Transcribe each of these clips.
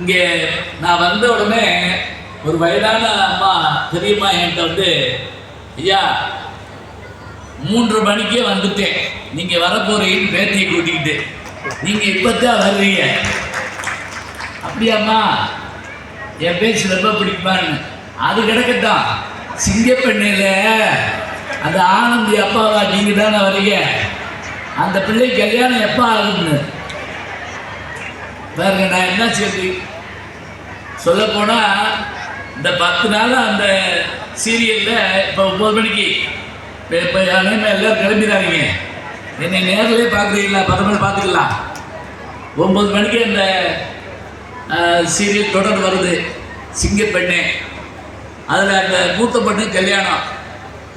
இங்கே நான் வந்த உடனே ஒரு வயதான அம்மா தெரியுமா என்கிட்ட வந்து ஐயா மூன்று மணிக்கே வந்துட்டேன். நீங்கள் வரப்போறீங்கன்னு பேத்தியை கூட்டிக்கிட்டு. நீங்கள் இப்போத்தான் வர்றீங்க. அப்படியாம்மா என் பேச்சு ரொம்ப பிடிக்குமான்னு. அது கிடக்கட்டும். சிங்கப்பெண்ணையில் அந்த ஆனந்தி அப்பாவா நீங்கள் தானே வரீங்க அந்த பிள்ளை கல்யாணம் எப்போ ஆகும்னு பாருங்க நான் என்ன சொல்லி சொல்ல போனா இந்த பத்து நாள் அந்த சீரியல்ல இப்போ ஒன்பது மணிக்கு இப்போ இப்போ எல்லோரும் எல்லாரும் கிளம்பிடாதீங்க என்னை நேரிலே பார்க்குறீங்களா? பத்து மணி பார்த்துக்கலாம் ஒன்பது மணிக்கு அந்த சீரியல் தொடர் வருது. சிங்க பெண்ணே அதில் அந்த மூத்த பொண்ணு கல்யாணம்.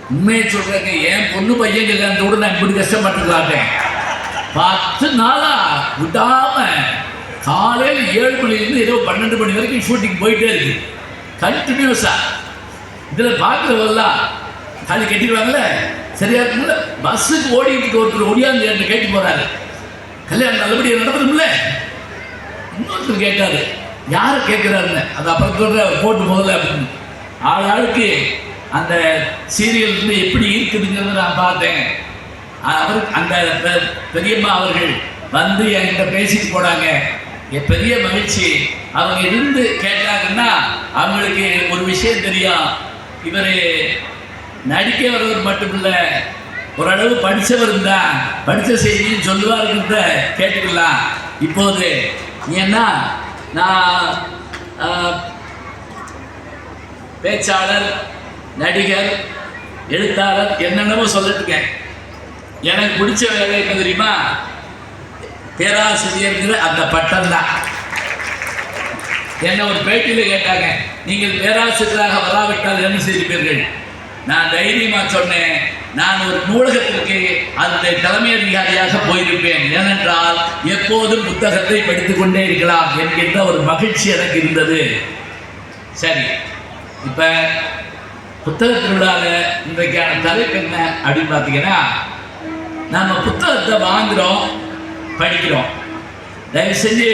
உண்மையை சொல்கிறேங்க என் பொண்ணு பையன் கல்யாணத்தோடு நான் இப்படி கஷ்டப்பட்டுக்கலாட்டேன் பத்து நாளா விடாம காலையில் ஏழு மணிலேருந்து இரவு பன்னெண்டு மணி வரைக்கும் ஷூட்டிங் போயிட்டே இருக்கு. கண்டினியூஸா இதில் பார்க்குறவெல்லாம் காலி கட்டிடுவாங்கல்ல? சரியா இருக்குல்ல பஸ்ஸுக்கு ஓடிட்டு இருக்க ஒருத்தர் ஒடியாந்து என்று கேட்டு போகிறாரு கல்யாணம் நல்லபடியாக நடந்துரும்ல இன்னொருத்தர் கேட்டாரு யாரை கேட்குறாருன்னு அது அப்புறம் சொல்கிற போட்டு முதல்ல அப்படின்னு. ஆள் ஆளுக்கு அந்த சீரியல் வந்து எப்படி இருக்குதுங்கிறத நான் பார்த்தேன். அவர் அந்த பெ- பெரியம்மா அவர்கள் வந்து என்கிட்ட பேசிட்டு போனாங்க. பெரிய மகிழ்ச்சி. அவங்க இருந்து கேட்டாங்கன்னா அவங்களுக்கு ஒரு விஷயம் தெரியும் இவர் நடிக்க வர்றவர் மட்டுமில்ல ஓரளவு படித்தவர் தான் படித்த செய்தின்னு சொல்லுவாருங்கிறத கேட்டுக்கலாம். இப்போது ஏன்னா நான் பேச்சாளர் நடிகர் எழுத்தாளர் என்னென்னமோ சொல்லிட்டுருக்கேன். எனக்கு பிடிச்ச வேலை என்ன தெரியுமா? பேராசிரியர்ங்கிற அந்த பட்டம் தான் என்ன ஒரு பேட்டியில் கேட்டாங்க நீங்கள் பேராசிரியராக வராவிட்டால் என்ன செய்திருப்பீர்கள் நான் தைரியமாக சொன்னேன் நான் ஒரு நூலகத்திற்கு அந்த தலைமை அதிகாரியாக போயிருப்பேன். ஏனென்றால் எப்போதும் புத்தகத்தை படித்துக்கொண்டே இருக்கலாம் என்கின்ற ஒரு மகிழ்ச்சி எனக்கு இருந்தது. சரி இப்போ புத்தக திருவிழாவில் இன்றைக்கான தலைப்பு என்ன அப்படின்னு பார்த்தீங்கன்னா நம்ம புத்தகத்தை வாங்குகிறோம் படிக்கிறோம். தயவு செஞ்சு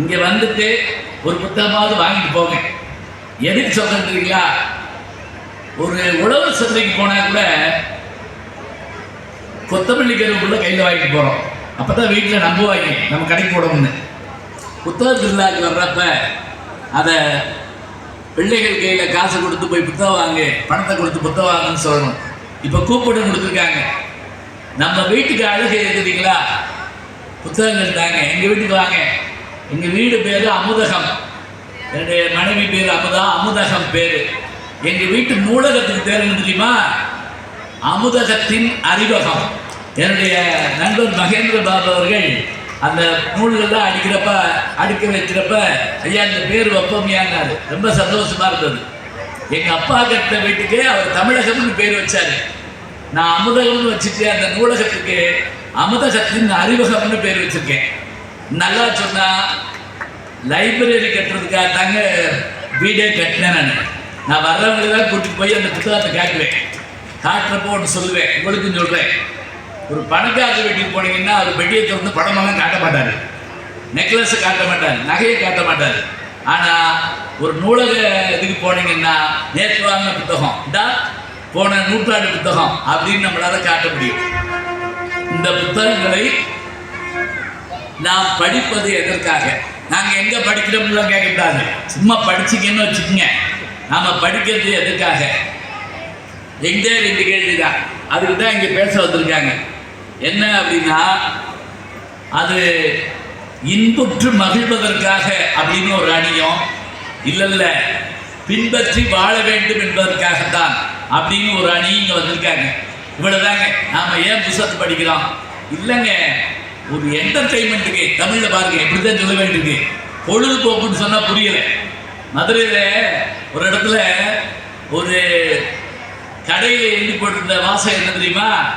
இங்கே வந்துட்டு ஒரு புத்தகமாவது வாங்கிட்டு போங்க. எதுக்கு சொல்கிறீங்களா ஒரு உழவு சந்தைக்கு போனால் கூட கொத்தமல்லி கருவுக்குள்ளே கையில் வாங்கிட்டு போகிறோம் அப்போ தான் வீட்டில் நம்புவாங்க நம்ம கடைக்கு போடணும்னு புத்தக திருவிழாக்கு வர்றப்ப அதை பிள்ளைகள் கையில் காசு கொடுத்து போய் புத்தகம் வாங்கு பணத்தை கொடுத்து புத்தகம் வாங்குன்னு சொல்லணும். இப்போ கூப்பிட்டு கொடுத்துருக்காங்க. நம்ம வீட்டுக்கு அழுகை இருக்குதுங்களா புத்தகங்கள் தாங்க. எங்கள் வீட்டுக்கு வாங்க. எங்கள் வீடு பேர் அமுதகம். என்னுடைய மனைவி பேர் அமுதா அமுதகம் பேர். எங்கள் வீட்டு நூலகத்துக்கு பேர் என்ன தெரியுமா? அமுதகத்தின் அறிவகம் என்னுடைய நண்பர் மகேந்திர பாபு அவர்கள் அந்த நூல்கள்லாம் அடிக்கிறப்ப அடுக்க வைக்கிறப்ப ஐயா இந்த பேர் வைப்போமியாங்காரு ரொம்ப சந்தோஷமாக இருந்தது. எங்கள் அப்பா கட்டின வீட்டுக்கு அவர் தமிழகம்னு பேர் வச்சாரு. நான் அமுதகம்னு வச்சுட்டு அந்த நூலகத்துக்கு அமுதகத்தின் அறிவகம்னு பேர் வச்சிருக்கேன். நல்லா சொன்னா லைப்ரரி கட்டுறதுக்காக தாங்க வீடே கட்டினேன் நான். நான் வர்றவங்களெல்லாம் கூட்டிட்டு போய் அந்த புத்தகத்தை காட்டுவேன். காட்டுறப்போ ஒன்று சொல்லுவேன். உங்களுக்கும் சொல்கிறேன் ஒரு பணக்காரர் வீட்டுக்கு போனீங்கன்னா அவர் பெட்டியை திறந்து படமெல்லாம் காட்ட மாட்டார். நெக்லஸை காட்ட மாட்டார். நகையை காட்ட மாட்டார். ஆனால் ஒரு நூலக இதுக்கு போனீங்கன்னா நேற்று வாங்கின புத்தகம். இதான் போன நூற்றாண்டு புத்தகம் அப்படின்னு நம்மளால காட்ட முடியும். இந்த புத்தகங்களை நாம் படிப்பது எதற்காக? நாங்கள் எங்கே படிக்கிறோம்லாம் கேட்கக்கூடாது. சும்மா படிச்சிங்கன்னு வச்சுக்கோங்க. நாம் படிக்கிறது எதுக்காக எங்கே? ரெண்டு கேள்வி தான். அதுக்கு தான் இங்கே பேச வந்திருக்காங்க. என்ன அப்படின்னா அது இன்புற்று மகிழ்வதற்காக அப்படின்னு ஒரு அணியும். இல்லை இல்லை பின்பற்றி வாழ வேண்டும் என்பதற்காகத்தான் அப்படின்னு ஒரு அணி இங்கே வந்திருக்காங்க. இவ்வளவுதாங்க. நாம ஏன் புத்தகத்தை படிக்கிறோம்? இல்லைங்க. ஒரு என்டர்டைன்மெண்ட்டுக்கு தமிழில் பாருங்க எப்படிதான் சொல்ல வேண்டியிருக்கு. பொழுதுபோக்குன்னு சொன்னால் புரியல. மதுரையில் ஒரு இடத்துல ஒரு கடையில் எழுதி போட்டிருந்த வாசம் என்ன தெரியுமா?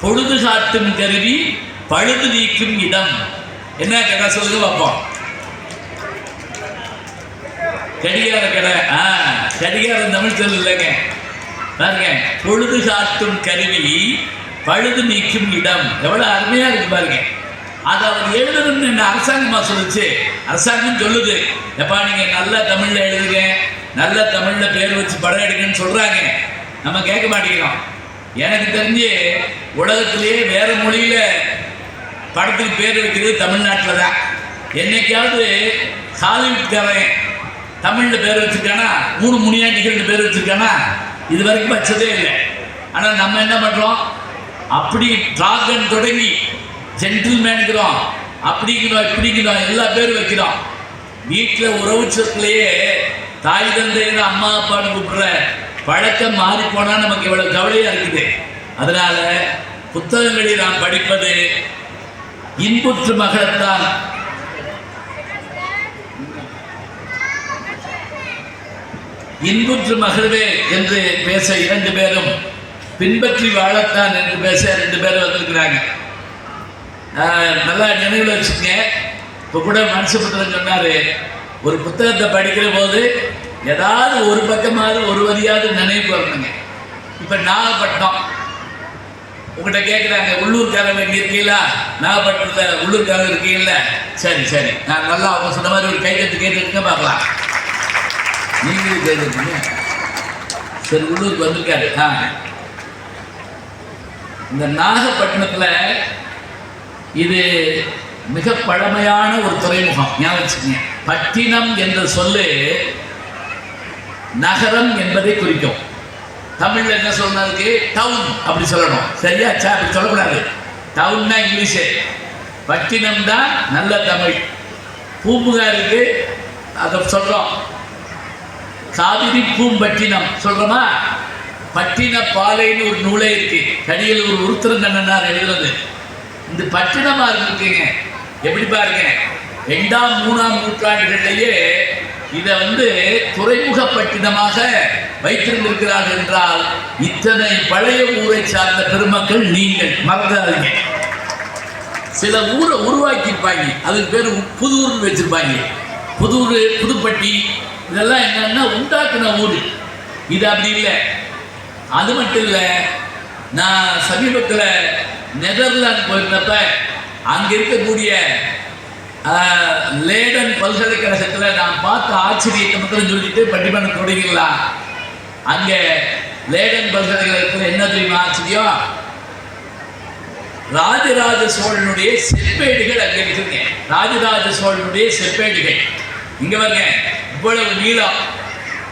பொழுது காட்டும் கருவி பழுது நீக்கும் இடம். என்ன கடை சொல்லுங்க பார்ப்போம். கடிகார கடை ஆ கடிகாரம் தமிழ் சொல் பாருங்க பொழுது காட்டும் கருவி பழுது நீக்கும் இடம். எவ்வளோ அருமையாக இருக்கு பாருங்க. அதை அவர் எழுதணும்னு என்ன அரசாங்கமாக சொல்லுச்சு. அரசாங்கம் சொல்லுது எப்பா நீங்கள் நல்ல தமிழில் எழுதுங்க. நல்ல தமிழில் பேர் வச்சு படம் எடுங்கன்னு சொல்கிறாங்க நம்ம கேட்க மாட்டேங்கிறோம். எனக்கு தெரிஞ்சு உலகத்திலேயே வேறு மொழியில் படத்துக்கு பேர் வைக்கிறது தமிழ்நாட்டில் தான். என்னைக்காவது ஹாலிவுட்காரன் தமிழில் பேர் வச்சுருக்கானா? மூணு முனியாண்டிகள்னு பேர் வச்சுருக்கானா? இது வரைக்கும் வச்சதே இல்லை. ஆனால் நம்ம என்ன பண்ணுறோம் அப்படி டிராகன் தொடங்கி ஜென்டில்மேனுக்கிறோம் அப்படிங்கிறோம் இப்படிங்கிறோம் எல்லா பேரும் வைக்கிறோம். வீட்டில் உறவு சொத்துலேயே தாய் தந்தைன்னு அம்மா அப்பான்னு கூப்பிடுற பழக்கம் மாறி போனால் நமக்கு இவ்வளவு கவலையாக இருக்குது. அதனால புத்தகங்களை நாம் படிப்பது இன்புற்று மகளத்தான் இன்புற்று மகிழ்வே என்று பேச இரண்டு பேரும் பின்பற்றி வாழத்தான் என்று பேச ரெண்டு பேரும் வந்திருக்கிறாங்க. நல்லா நினைவில் வச்சுங்க இப்போ கூட மனுஷபுத்திரன் சொன்னார் ஒரு புத்தகத்தை படிக்கிற போது ஏதாவது ஒரு பக்கமாவது ஒரு வரியாவது நினைவு வரணுங்க. இப்போ நாகப்பட்டினம். உங்கள்கிட்ட கேட்குறாங்க உள்ளூர்காரங்க இங்கே இருக்கீங்களா? நாகப்பட்டினத்தில் உள்ளூர்காரங்க இருக்கீங்களா சரி சரி. நான் நல்லா அவங்க சொன்ன மாதிரி ஒரு கை கேட்டு பார்க்கலாம். நீங்களே கேட்டுருக்கீங்க சரி உள்ளூருக்கு வந்திருக்காரு. ஆ இந்த நாகப்பட்டினத்தில் இது மிக பழமையான ஒரு துறைமுகம். ஞாபகம் வச்சுக்கோங்க. பட்டினம் என்ற சொல்லு நகரம் என்பதை குறிக்கும். தமிழ்ல என்ன சொன்னதுக்கு டவுன் அப்படி சொல்லணும். சரியா? சா அப்படி சொல்லக்கூடாது. டவுன்னா இங்கிலீஷு. பட்டினம் தான் நல்ல தமிழ். பூம்புகாருக்கு அதை சொல்றோம் காவிரி பூம்பட்டினம் சொல்றோமா? பட்டின பாலைன்னு ஒரு நூலே இருக்கு. கடியில் ஒரு உருத்திரங்கண்ணனார் எழுதுறது. இந்த பட்டினமா இருக்குங்க எப்படி பாருங்க? ரெண்டாம் மூணாம் நூற்றாண்டுகளிலேயே இதை வந்து துறைமுக பட்டினமாக வைத்திருந்திருக்கிறார்கள் என்றால் இத்தனை பழைய ஊரை சார்ந்த பெருமக்கள் நீங்கள் மறந்துடாதீங்க சில ஊரை உருவாக்கியிருப்பாங்க. அதுக்கு பேர் புதூர்னு வச்சிருப்பாங்க. புதூர் புதுப்பட்டி இதெல்லாம் என்னன்னா உண்டாக்குன ஊர் இது அப்படி இல்லை. அது மட்டும் இல்லை நான் சமீபத்தில் நெதர்லாந்து போயிருந்தப்ப அங்கே இருக்கக்கூடிய லேடன் பல்கலைக்கழகத்தில் நான் பார்த்த ஆச்சரியத்தை மட்டும் சொல்லிட்டு பட்டிமன்றம் தொடங்கிடலாம் அங்கே லேடன் பல்கலைக்கழகத்தில் என்ன தெரியுமா ஆச்சரியம்? ராஜராஜ சோழனுடைய செப்பேடுகள் அங்கே இருக்குங்க ராஜராஜ சோழனுடைய செப்பேடுகள். இங்க பாருங்க இவ்வளவு நீளம்.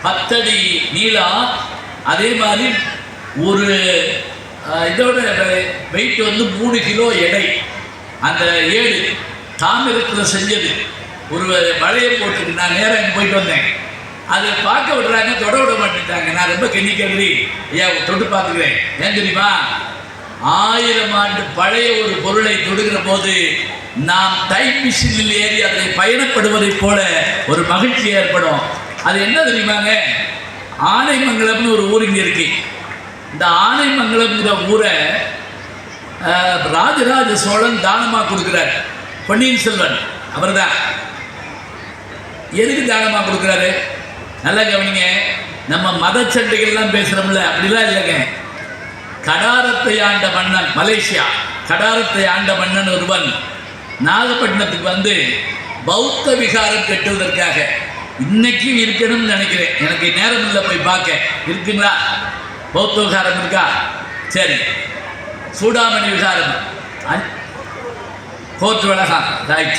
பத்தடி நீளம். அதே மாதிரி ஒரு இதோட வெயிட் வந்து மூணு கிலோ எடை. அந்த ஏடு தாமிரத்தில் செஞ்சது. ஒரு வளையம் போட்டுட்டு நான் நேராக இங்கே போயிட்டு வந்தேன். அதை பார்க்க விடுறாங்க தொட விட மாட்டேங்கிறாங்க நான் ரொம்ப கெஞ்சிக்கிறி ஐயா தொட்டு பார்த்துக்கிறேன். ஏன் தெரியுமா? ஆயிரம் ஆண்டு பழைய ஒரு பொருளை தொடுகிற போது நாம் டைம் மிஷினில் ஏறி அதை பயணப்படுவதைப் போல ஒரு மகிழ்ச்சி ஏற்படும். அது என்ன தெரியுமாங்க? ஆனைமங்கலம்னு ஒரு ஊர் இங்கே இருக்கு. இந்த ஆனைமங்கலம்ங்கிற ஊரை ராஜராஜ சோழன் தானமாக கொடுக்குறார்? பொன்னியின் செல்வன் அவர்தான். எதுக்கு தானமாக கொடுக்குறாரு? நல்லா கவனிங்க. நம்ம மத சண்டைகள்லாம் பேசுகிறோம்ல அப்படிலாம் இல்லைங்க. கடாரத்தை ஆண்ட மன்னன் மலேசியா. கடாரத்தை ஆண்ட மன்னன் ஒருவன் நாகப்பட்டினத்துக்கு வந்து பௌத்த விகாரம் கட்டுவதற்காக இன்னைக்கும் இருக்கணும்னு நினைக்கிறேன். எனக்கு நேரம் இல்லை போய் பார்க்க. இருக்குங்களா? பௌத்த விகாரம் இருக்கா? சரி. சூடாமணி விகாரம். கோர்ட் வழகம் ரைட்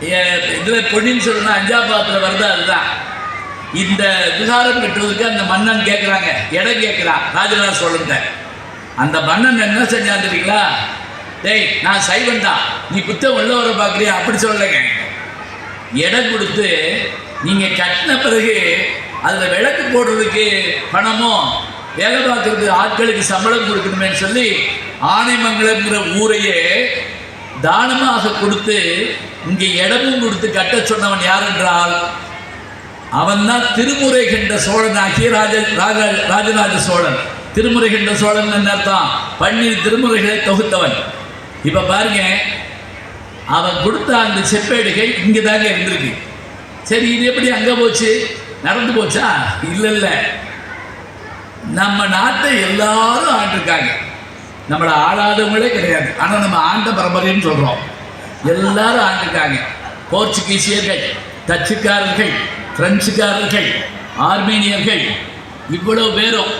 இதில் பொன்னியின் செல்வன் அஞ்சாபாத்தில் வருது அதுதான். இந்த விகாரம் கட்டுவதற்கு அந்த மன்னன் கேட்குறாங்க இடம் கேட்குறான் ராஜராஜ சோழன்ட்ட. அந்த மன்னன் என்ன செஞ்சான் தெரியுங்களா? டேய் நான் சைவன் தான். நீ குத்தம் உள்ள வர பார்க்குறியா? அப்படி சொல்லலைங்க இடம் கொடுத்து நீங்கள் கட்டின பிறகு அதில் விளக்கு போடுறதுக்கு பணமோ வேலை பார்க்கறது ஆட்களுக்கு சம்பளம் கொடுக்கணுமேன்னு சொல்லி ஆனைமங்கலம்ங்கிற ஊரையே தானமாக கொடுத்து இங்கே இடமும் கொடுத்து கட்ட சொன்னவன் யார் என்றால் அவன் தான் திருமுறை கண்ட சோழனாகிய ராஜ ராஜ ராஜராஜ சோழன். திருமுறைகின்ற சோழன் என்ன அர்த்தம்? பன்னீர் திருமுறைகளை தொகுத்தவன். இப்போ பாருங்க அவன் கொடுத்த அந்த செப்பேடுகள் இங்கே தாங்க இருந்திருக்கு. சரி இது எப்படி அங்கே போச்சு? நடந்து போச்சா? இல்லை இல்லை. நம்ம நாட்டை எல்லாரும் ஆண்டிருக்காங்க. நம்மளை ஆளாதவங்களே கிடையாது. ஆனால் நம்ம ஆண்ட பரம்பரைன்னு சொல்கிறோம் எல்லாரும் ஆண்டிருக்காங்க. போர்ச்சுகீசியர்கள் டச்சுக்காரர்கள் பிரெஞ்சுக்காரர்கள் ஆர்மீனியர்கள் இவ்வளோ பேரும்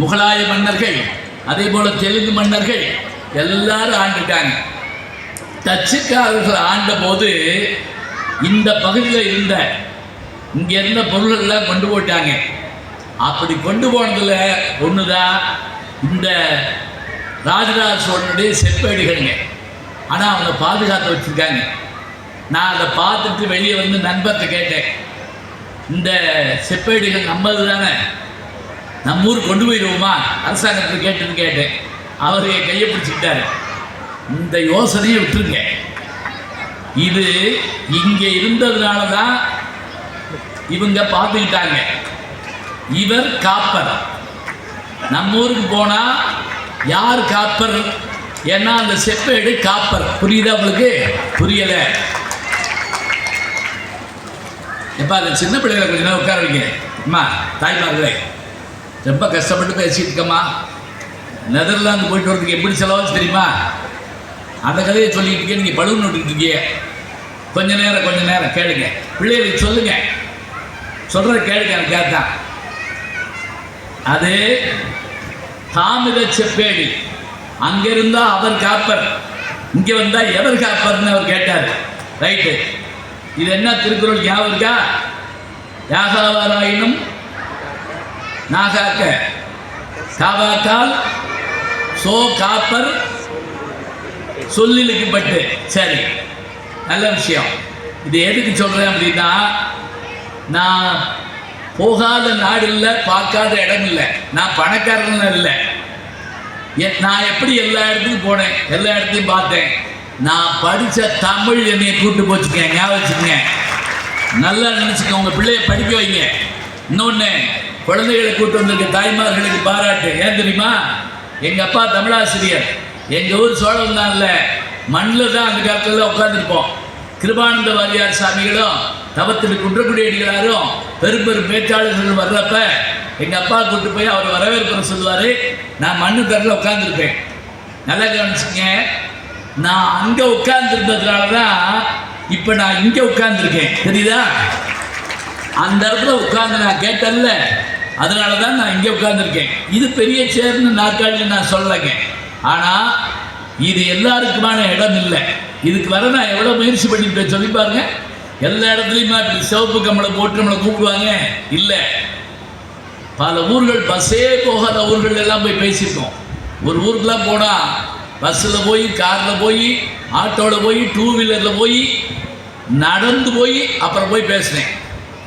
முகலாய மன்னர்கள் அதே போல தெலுங்கு மன்னர்கள் எல்லாரும் ஆண்டுட்டாங்க. டச்சுக்காரர்கள் ஆண்ட போது இந்த பகுதியில் இருந்த இங்க இருந்த பொருளெல்லாம் கொண்டு போட்டாங்க அப்படி கொண்டு போனதுல ஒண்ணுதான் இந்த ராஜராஜ சோழனுடைய செப்பேடுகள்ங்க. ஆனா அவங்க பாதுகாத்து வச்சிருக்காங்க. நான் அதை பார்த்துட்டு வெளியே வந்து நண்பர்கிட்ட கேட்டேன். இந்த செப்பேடுகள் நம்மது தானே நம்ம ஊர் கொண்டு போயிடுவோமா? அரசாங்கத்தில் கேட்டுன்னு கேட்டேன். அவர் என் கையை பிடிச்சிக்கிட்டாரு. இந்த யோசனையை விட்டுருங்க. இது இங்கே இருந்ததுனால தான் இவங்க பார்த்துக்கிட்டாங்க. இவர் காப்பர். நம்ம ஊருக்கு போனால் யார் காப்பர்? ஏன்னா அந்த செப்பேடு காப்பர். புரியுதா உங்களுக்கு? புரியல. எப்ப அந்த சின்ன பிள்ளைகளை கொஞ்சம் நேரம் உட்கார வைங்க. அம்மா தாய்மார்களே. ரொம்ப கஷ்டப்பட்டு பேசிட்டு இருக்கம்மா. நெதர்லாந்து போயிட்டு வரதுக்கு எப்படி செலவாச்சு தெரியுமா? அந்த கதையை சொல்லிக்கிட்டு இருக்கேன். நீங்கள் பலூன் விட்டுக்கிட்டு இருக்கீங்க. கொஞ்ச நேரம் கொஞ்ச நேரம் கேளுங்க. பிள்ளைகளுக்கு சொல்லுங்க. சொல்கிறத கேளுங்க எனக்கு கேட்டான் அது தாமித செப்பேடி. அங்கே இருந்தால் அவர் காப்பர். இங்கே வந்தால் எவர் காப்பர்னு அவர் கேட்டார். ரைட்டு. இது என்ன திருக்குறள் ஞாபகம் இருக்கா? யாகாவாராயினும் நாகாக்க. காவாக்கால் சோ காப்பர் சொல்லிலுக்குப்பட்டு சரி நல்ல விஷயம். இது எதுக்கு சொல்கிறேன் அப்படின்னா நான் போகாத நாடு இல்லை பார்க்காத இடம் இல்லை நான் பணக்காரன் இல்லை நான் எப்படி எல்லா இடத்துக்கும் போனேன்? எல்லா இடத்தையும் பார்த்தேன். நான் படித்த தமிழ் என்னைய கூட்டு போச்சுக்கேன் ஞாபகம் வச்சுக்கங்க. நல்லா நினச்சிக்க உங்கள் பிள்ளைய படிக்க வைங்க. இன்னொன்று குழந்தைகளை கூட்டு வந்திருக்க தாய்மார்களுக்கு பாராட்டு. ஏன் தெரியுமா? எங்கள் அப்பா தமிழாசிரியர். எங்கள் ஊர் சோழம் தான் இல்லை. மண்ணில் தான் அந்த காலத்தில் உட்காந்துருப்போம் கிருபானந்த வாரியார் சாமிகளும் தவத்தில் குன்றக்குடி அடிகளாரும் பெரும் பெரும் பேச்சாளர்கள் வர்றப்ப எங்கள் அப்பா கூட்டு போய் அவர் வரவேற்புற சொல்லுவார் நான் மண்ணு தரில் உட்காந்துருப்பேன் நல்லா கவனிச்சுங்க நான் அங்கே உட்கார்ந்துருந்ததுனால தான் இப்போ நான் இங்கே உட்காந்துருக்கேன் தெரியுதா? அந்த இடத்துல உட்காந்து நான் கேட்டேன்ல. அதனால தான் நான் இங்கே உட்கார்ந்துருக்கேன். இது பெரிய சேர்னு நாற்காலின்னு நான் சொல்கிறேங்க ஆனால் இது எல்லாருக்குமான இடம் இல்லை. இதுக்கு வர நான் எவ்வளோ முயற்சி பண்ணிட்டு சொல்லி பாருங்க. எல்லா இடத்துலையுமா இப்படி சிவப்பு கம்பளை போட்டு நம்மளை கூப்பிடுவாங்க? இல்லை. பல ஊர்கள் பஸ்ஸே போகாத ஊர்கள் எல்லாம் போய் பேசியிருக்கோம். ஒரு ஊருக்குலாம் போனால் பஸ்ஸில் போய் காரில் போய் ஆட்டோவில் போய் டூ வீலரில் போய் நடந்து போய் அப்புறம் போய் பேசினேன்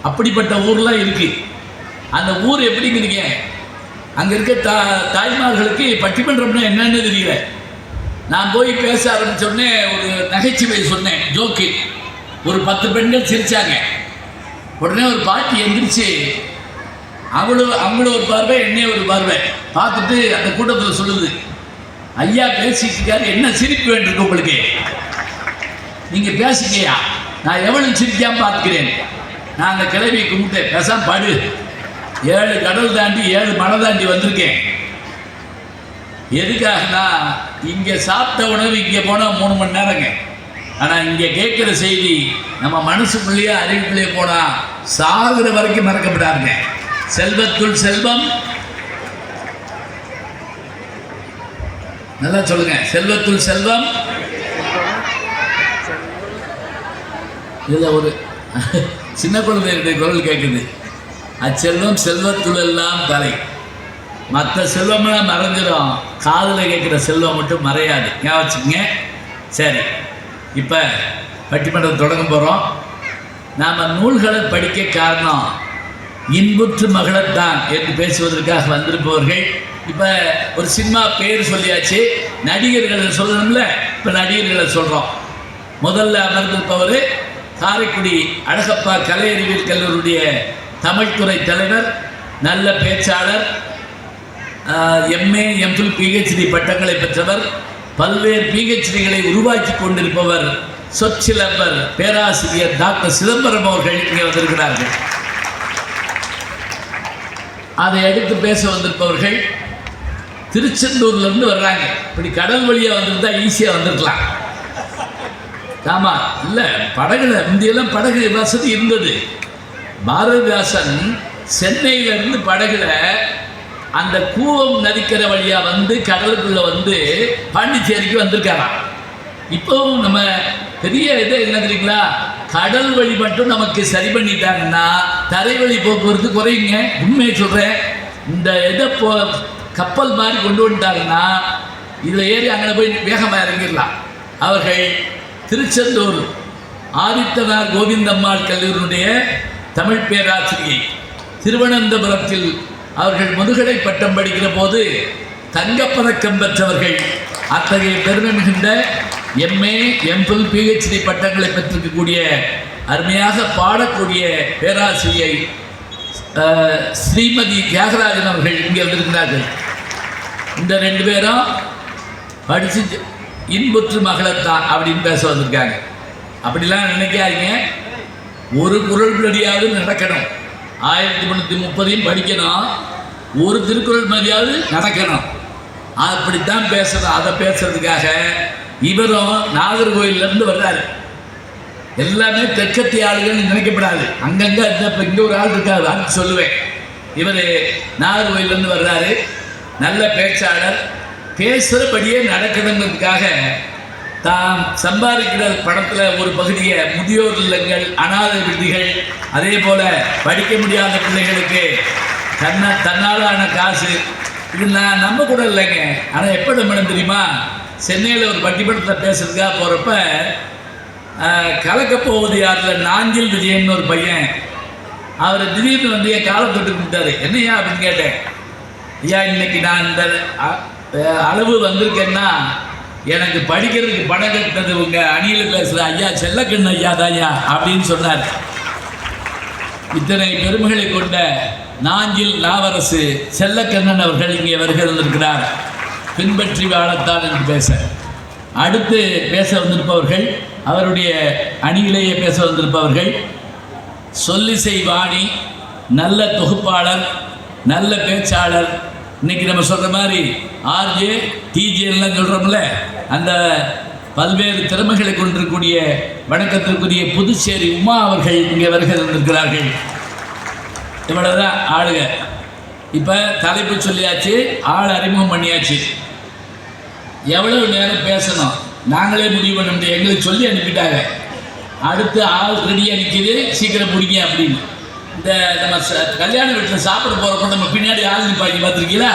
அப்படிப்பட்ட ஊர்லாம் இருக்குது அந்த ஊர் எப்படிங்கிறீங்க? அங்கே இருக்க தா தாய்மார்களுக்கு பட்டிமன்றம்னா என்னன்னு தெரியல. நான் போய் பேச ஆரம்பிச்சோடனே ஒரு நகைச்சுவை சொன்னேன் ஜோக்கு. ஒரு பத்து பெண்கள் சிரித்தாங்க உடனே ஒரு பாட்டி எந்திரிச்சு அவளும் அவங்களும் ஒரு பார்வை என்னைய ஒரு பார்வை. பார்த்துட்டு அந்த கூட்டத்தில் சொல்லுது ஐயா பேசிட்டு இருக்காரு என்ன சிரிப்பு வேண்டியிருக்கு உங்களுக்கு? நீங்கள் பேசுங்கய்யா. நான் எவ்வளவு சிரிக்காமல் பார்த்துக்கிறேன். நான் அந்த கிளவியை கும்பிட்டு பேசாமல் பாடு. ஏழு கடல் தாண்டி ஏழு மலை தாண்டி வந்திருக்கேன். எதுக்காகனா இங்கே சாப்பிட்ட உணவு இங்கே போனால் மூணு மணி நேரங்க. ஆனால் இங்கே கேட்குற செய்தி நம்ம மனசுக்குள்ளேயே அறிவுக்குள்ளேயே போனால் சாகுற வரைக்கும் மறக்கப்படாதுங்க. செல்வத்துள் செல்வம். நல்லா சொல்லுங்க. செல்வத்துள் செல்வம். இதில் ஒரு சின்ன குழந்தைகளுடைய குரல் கேட்குது அச்செல்வம் செல்வத்துளெல்லாம் தலை. மற்ற செல்வம்லாம் மறைஞ்சிடும் காதில் கேட்குற செல்வம் மட்டும் மறையாது. ஏன் வச்சுக்கங்க? சரி. இப்போ பட்டிமன்றம் தொடங்க போகிறோம் நாம் நூல்களை படிக்க காரணம் இன்புற்று மகளத்தான் என்று பேசுவதற்காக வந்திருப்பவர்கள். இப்போ ஒரு சினிமா பேர் சொல்லியாச்சு. நடிகர்களை சொல்லணும்ல? இப்போ நடிகர்களை சொல்கிறோம் முதல்ல அமர்ந்திருப்பவர் காரைக்குடி அழகப்பா கலை அறிவியல் கல்லூரியுடைய தமிழ்துறை தலைவர் நல்ல பேச்சாளர் எம்ஏ எம்ஃபில் பிஹெச்டி பட்டங்களை பெற்றவர் பல்வேறு பிஹெச்டிகளை உருவாக்கி கொண்டிருப்பவர் சொற்சிலம்பர் பேராசிரியர் டாக்டர் சிதம்பரம் அவர்கள் இங்கே வந்திருக்கிறார்கள். அதை அடுத்து பேச வந்திருப்பவர்கள் திருச்செந்தூர்ல இருந்து வர்றாங்க. இப்படி கடல் வழியா வந்திருந்தா ஈஸியாக வந்திருக்கலாம். ஆமா இல்ல படகுல முந்தியெல்லாம் படகு வசதி இருந்தது. பாரதிதாசன் சென்னையிலிருந்து படகுல அந்த கூவம் நதிக்கிற வழியாக வந்து கடலுக்குள்ளே வந்து பாண்டிச்சேரிக்கு வந்திருக்காராம் இப்போவும் நம்ம பெரிய இது என்ன தெரியுங்களா? கடல் வழி மட்டும் நமக்கு சரி பண்ணிட்டாங்கன்னா தரை வழி போக்குவரத்து குறையுங்க. உண்மையை சொல்கிறேன் இந்த இதை போ கப்பல் மாதிரி கொண்டு வந்துட்டாங்கன்னா இதில் ஏறி அங்கே போய் வேகமாக இறங்கிடலாம். அவர்கள் திருச்செந்தூர் ஆதித்தனார் கோவிந்தம்மாள் கல்லூரினுடைய தமிழ் பேராசிரியை திருவனந்தபுரத்தில் அவர்கள் முதுகலை பட்டம் படிக்கிற போது தங்கப்பதக்கம் பெற்றவர்கள். அத்தகைய பெருமை மிகுந்த எம்ஏ எம்பில் பிஹெச்டி பட்டங்களை பெற்றிருக்கக்கூடிய அருமையாக பாடக்கூடிய பேராசிரியை ஸ்ரீமதி தியாகராஜன் அவர்கள் இங்கே வந்திருக்கிறார்கள். இந்த ரெண்டு பேரும் படிச்சு இன்புற்று மகளத்தான் அப்படின்னு பேச வந்திருக்காங்க. அப்படிலாம் நினைக்காதீங்க. ஒரு குரல்படியாவது நடக்கணும். ஆயிரத்தி முந்நூற்றி முப்பதையும் படிக்கணும். ஒரு திருக்குறள் மதியாவது நடக்கணும். அப்படித்தான் பேசணும். அதை பேசுறதுக்காக இவரும் நாகர்கோயிலேருந்து வர்றாரு. எல்லாமே தெற்கத்திய ஆளுகள் நினைக்கப்படாது. அங்கங்கே இந்த இப்போ இங்கே ஒரு ஆள் இருக்காரு. சொல்லுவேன். இவர் நாகர்கோயிலேருந்து வர்றாரு. நல்ல பேச்சாளர். பேசுகிறபடியே நடக்கணுங்கிறதுக்காக தாம் சம்பாதிக்கிற பணத்தில் ஒரு பகுதியை முதியோர் இல்லங்கள் அனாதை விடுதிகள் அதே போல் படிக்க முடியாத பிள்ளைகளுக்கு தன்ன தன்னாலான காசு இது நான் கூட இல்லைங்க. ஆனால் எப்போ நம்பணும் தெரியுமா? சென்னையில் ஒரு பட்டிமன்றத்தில் பேசுறதுக்காக போகிறப்ப கலக்க போவது யாரில் நாஞ்சில் விஜயன் ஒரு பையன். அவர் திடீர்னு வந்து என் காலை தொட்டு கொடுத்தாரு என்னையா அப்படின்னு கேட்டேன். ஐயா இன்னைக்கு நான் இந்த அ- அளவு வந்திருக்கேன்னா எனக்கு படிக்கிறதுக்கு பணம் கட்டினது உங்க அணியில் பேசுகிற ஐயா செல்லக்கண்ணு ஐயா தாயா அப்படின்னு சொன்னார். இத்தனை பெருமைகளை கொண்ட நாஞ்சில் நாவரசு செல்லக்கண்ணன் அவர்கள் இங்கே வருகை வந்திருக்கிறார் பின்பற்றி வாழத்தான் என்று பேச. அடுத்து பேச வந்திருப்பவர்கள் அவருடைய அணியிலேயே பேச வந்திருப்பவர்கள் சொல்லிசை வாணி நல்ல தொகுப்பாளர் நல்ல பேச்சாளர் இன்னைக்கு நம்ம சொல்கிற மாதிரி ஆர்ஜே டிஜே எல்லாம் அந்த பல்வேறு திறமைகளை கொண்டிருக்கக்கூடிய வணக்கத்திற்குரிய புதுச்சேரி உமா அவர்கள் இங்கே வருகை தந்திருக்கிறார்கள். இவ்வளவுதான் ஆளுங்க இப்போ தலைப்பு சொல்லியாச்சு ஆள் அறிமுகம் பண்ணியாச்சு. எவ்வளவு நேரம் பேசணும்? நாங்களே முடிவு பண்ண முடியும் எங்களுக்கு சொல்லி அனுப்பிட்டாங்க. அடுத்து ஆள் ரெடியாக நிற்கிது சீக்கிரம் பிடிங்க அப்படின்னு. இந்த நம்ம ச- கல்யாண வீட்டில் சாப்பிட போகிறப்ப நம்ம பின்னாடி ஆள் நிற்பாங்க பார்த்துருக்கீங்களா?